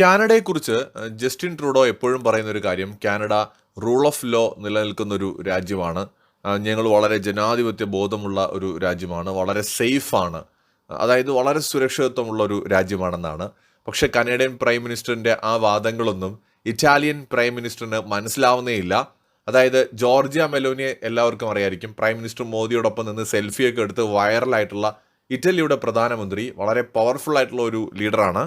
കാനഡയെക്കുറിച്ച് Justin Trudeau എപ്പോഴും പറയുന്ന ഒരു കാര്യം കാനഡ റൂൾ ഓഫ് ലോ നിലനിൽക്കുന്ന ഒരു രാജ്യമാണ് ഞങ്ങൾ വളരെ ജനാധിപത്യ ബോധമുള്ള ഒരു രാജ്യമാണ് വളരെ സേഫാണ്. അതായത് വളരെ സുരക്ഷിതത്വമുള്ള ഒരു രാജ്യമാണെന്നാണ്. പക്ഷെ കനേഡിയൻ പ്രൈം മിനിസ്റ്ററിന്റെ ആ വാദങ്ങളൊന്നും ഇറ്റാലിയൻ പ്രൈം മിനിസ്റ്ററിന് മനസ്സിലാവുന്നേയില്ല. അതായത് ജോർജിയ മെലോനിയെ എല്ലാവർക്കും അറിയായിരിക്കും. പ്രൈം മിനിസ്റ്റർ മോദിയോടൊപ്പം നിന്ന് സെൽഫിയൊക്കെ എടുത്ത് വൈറലായിട്ടുള്ള ഇറ്റലിയുടെ പ്രധാനമന്ത്രി വളരെ പവർഫുൾ ആയിട്ടുള്ള ഒരു ലീഡറാണ്.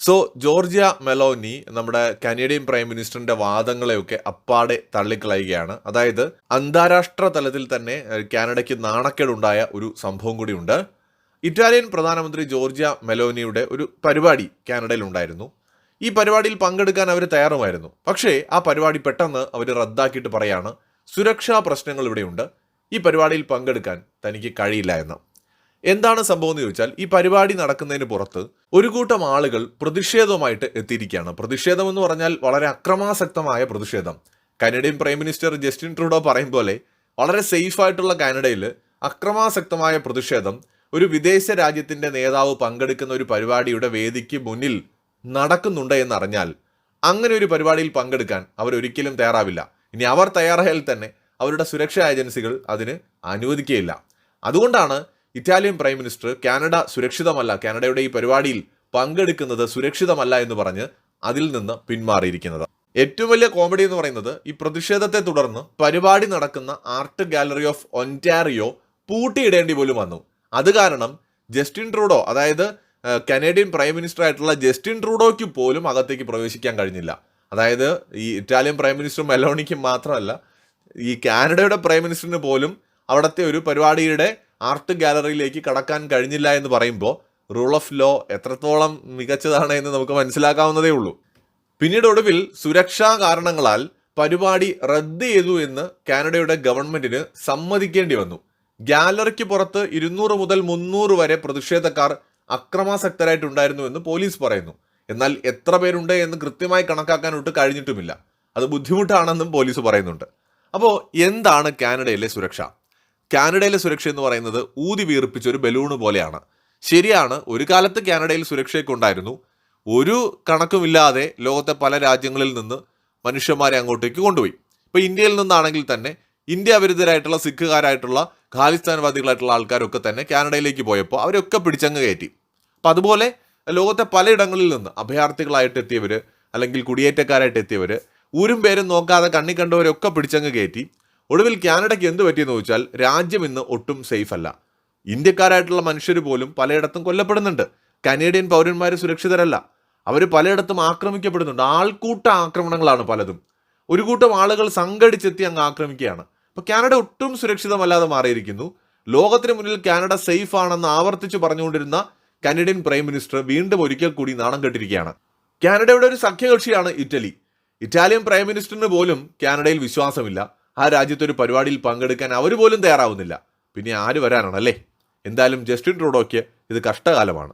സോ ജോർജിയ മെലോനി നമ്മുടെ കനേഡിയൻ പ്രൈം മിനിസ്റ്ററിന്റെ വാദങ്ങളെയൊക്കെ അപ്പാടെ തള്ളിക്കളയുകയാണ്. അതായത് അന്താരാഷ്ട്ര തലത്തിൽ തന്നെ കാനഡയ്ക്ക് നാണക്കേടുണ്ടായ ഒരു സംഭവം കൂടിയുണ്ട്. ഇറ്റാലിയൻ പ്രധാനമന്ത്രി ജോർജിയ മെലോനിയുടെ ഒരു പരിപാടി കാനഡയിൽ ഉണ്ടായിരുന്നു. ഈ പരിപാടിയിൽ പങ്കെടുക്കാൻ അവർ തയ്യാറുമായിരുന്നു. പക്ഷേ ആ പരിപാടി പെട്ടെന്ന് അവർ റദ്ദാക്കിയിട്ട് പറയാണ് സുരക്ഷാ പ്രശ്നങ്ങൾ ഇവിടെയുണ്ട്. ഈ പരിപാടിയിൽ പങ്കെടുക്കാൻ തനിക്ക് കഴിയില്ല എന്ന്. എന്താണ് സംഭവം എന്ന് ചോദിച്ചാൽ ഈ പരിപാടി നടക്കുന്നതിന് പുറത്ത് ഒരു കൂട്ടം ആളുകൾ പ്രതിഷേധവുമായിട്ട് എത്തിയിരിക്കുകയാണ്. പ്രതിഷേധം എന്ന് പറഞ്ഞാൽ വളരെ അക്രമാസക്തമായ പ്രതിഷേധം. Canadian prime minister Justin Trudeau പറയും പോലെ വളരെ സേഫായിട്ടുള്ള കാനഡയിൽ അക്രമാസക്തമായ പ്രതിഷേധം ഒരു വിദേശ രാജ്യത്തിന്റെ നേതാവ് പങ്കെടുക്കുന്ന ഒരു പരിപാടിയുടെ വേദിക്ക് മുന്നിൽ നടക്കുന്നുണ്ട് എന്നറിഞ്ഞാൽ അങ്ങനെ ഒരു പരിപാടിയിൽ പങ്കെടുക്കാൻ അവർ ഒരിക്കലും തയ്യാറാവില്ല. ഇനി അവർ തയ്യാറായാൽ തന്നെ അവരുടെ സുരക്ഷാ ഏജൻസികൾ അതിന് അനുവദിക്കുകയില്ല. അതുകൊണ്ടാണ് ഇറ്റാലിയൻ പ്രൈം മിനിസ്റ്റർ കാനഡ സുരക്ഷിതമല്ല. കാനഡയുടെ ഈ പരിപാടിയിൽ പങ്കെടുക്കുന്നത് സുരക്ഷിതമല്ല എന്ന് പറഞ്ഞ് അതിൽ നിന്ന് പിന്മാറിയിരിക്കുന്നത്. ഏറ്റവും വലിയ കോമഡി എന്ന് പറയുന്നത് ഈ പ്രതിഷേധത്തെ തുടർന്ന് പരിപാടി നടക്കുന്ന ആർട്ട് ഗാലറി ഓഫ് ഒന്റാറിയോ പൂട്ടിയിടേണ്ടി പോലും വന്നു. അത് കാരണം ജസ്റ്റിൻ ട്രൂഡോ അതായത് കനേഡിയൻ പ്രൈം മിനിസ്റ്റർ ആയിട്ടുള്ള ജസ്റ്റിൻ ട്രൂഡോയ്ക്ക് പോലും അകത്തേക്ക് പ്രവേശിക്കാൻ കഴിഞ്ഞില്ല. അതായത് ഈ ഇറ്റാലിയൻ പ്രൈം മിനിസ്റ്റർ മെലോണിക്ക് മാത്രമല്ല ഈ കാനഡയുടെ പ്രൈം മിനിസ്റ്ററിന് പോലും അവിടുത്തെ ഒരു പരിപാടിയുടെ ആർട്ട് ഗാലറിയിലേക്ക് കടക്കാൻ കഴിഞ്ഞില്ല എന്ന് പറയുമ്പോൾ റൂൾ ഓഫ് ലോ എത്രത്തോളം മികച്ചതാണ് എന്ന് നമുക്ക് മനസ്സിലാക്കാവുന്നതേ ഉള്ളൂ. പിന്നീട് ഒടുവിൽ സുരക്ഷാ കാരണങ്ങളാൽ പരിപാടി റദ്ദ് ചെയ്തു എന്ന് കാനഡയുടെ ഗവൺമെന്റിന് സമ്മതിക്കേണ്ടി വന്നു. ഗാലറിക്ക് പുറത്ത് ഇരുന്നൂറ് മുതൽ മുന്നൂറ് വരെ പ്രതിഷേധക്കാർ അക്രമാസക്തരായിട്ടുണ്ടായിരുന്നു എന്ന് പോലീസ് പറയുന്നു. എന്നാൽ എത്ര പേരുണ്ട് എന്ന് കൃത്യമായി കണക്കാക്കാൻ ഒട്ട് കഴിഞ്ഞിട്ടുമില്ല. അത് ബുദ്ധിമുട്ടാണെന്നും പോലീസ് പറയുന്നുണ്ട്. അപ്പോൾ എന്താണ് കാനഡയിലെ സുരക്ഷ? കാനഡയിലെ സുരക്ഷ എന്ന് പറയുന്നത് ഊതി വീർപ്പിച്ച ഒരു ബലൂണ് പോലെയാണ്. ശരിയാണ് ഒരു കാലത്ത് കാനഡയിൽ സുരക്ഷയൊക്കെ ഉണ്ടായിരുന്നു. ഒരു കണക്കുമില്ലാതെ ലോകത്തെ പല രാജ്യങ്ങളിൽ നിന്ന് മനുഷ്യന്മാരെ അങ്ങോട്ടേക്ക് കൊണ്ടുപോയി. ഇപ്പോൾ ഇന്ത്യയിൽ നിന്നാണെങ്കിൽ തന്നെ ഇന്ത്യ വിരുദ്ധരായിട്ടുള്ള സിഖുകാരായിട്ടുള്ള ഖാലിസ്ഥാൻവാദികളായിട്ടുള്ള ആൾക്കാരൊക്കെ തന്നെ കാനഡയിലേക്ക് പോയപ്പോൾ അവരൊക്കെ പിടിച്ചങ്ങ് കയറ്റി. അപ്പോൾ അതുപോലെ ലോകത്തെ പലയിടങ്ങളിൽ നിന്ന് അഭയാർത്ഥികളായിട്ട് എത്തിയവർ അല്ലെങ്കിൽ കുടിയേറ്റക്കാരായിട്ട് എത്തിയവർ ഊരും പേരും നോക്കാതെ കണ്ണി കണ്ടവരൊക്കെ പിടിച്ചങ്ങ് കയറ്റി. ഒടുവിൽ കാനഡയ്ക്ക് എന്ത് പറ്റിയെന്ന് ചോദിച്ചാൽ രാജ്യം ഇന്ന് ഒട്ടും സേഫ് അല്ല. ഇന്ത്യക്കാരായിട്ടുള്ള മനുഷ്യർ പോലും പലയിടത്തും കൊല്ലപ്പെടുന്നുണ്ട്. കനേഡിയൻ പൗരന്മാർ സുരക്ഷിതരല്ല. അവർ പലയിടത്തും ആക്രമിക്കപ്പെടുന്നുണ്ട്. ആൾക്കൂട്ട ആക്രമണങ്ങളാണ് പലതും. ഒരു കൂട്ടം ആളുകൾ സംഘടിച്ചെത്തി അങ്ങ് ആക്രമിക്കുകയാണ്. അപ്പോൾ കാനഡ ഒട്ടും സുരക്ഷിതമല്ലാതെ മാറിയിരിക്കുന്നു. ലോകത്തിന് മുന്നിൽ കാനഡ സേഫ് ആണെന്ന് ആവർത്തിച്ച് പറഞ്ഞുകൊണ്ടിരുന്ന കനഡിയൻ പ്രൈം മിനിസ്റ്റർ വീണ്ടും ഒരിക്കൽ കൂടി നാണം കെട്ടിരിക്കുകയാണ്. കാനഡയുടെ ഒരു സഖ്യകക്ഷിയാണ് ഇറ്റലി. ഇറ്റാലിയൻ പ്രൈം മിനിസ്റ്ററിന് പോലും കാനഡയിൽ വിശ്വാസമില്ല. ആ രാജ്യത്തൊരു പരിപാടിയിൽ പങ്കെടുക്കാൻ അവർ പോലും തയ്യാറാവുന്നില്ല. പിന്നെ ആര് വരാനാണല്ലേ എന്തായാലും ജസ്റ്റിൻ ട്രൂഡോയ്ക്ക് ഇത് കഷ്ടകാലമാണ്.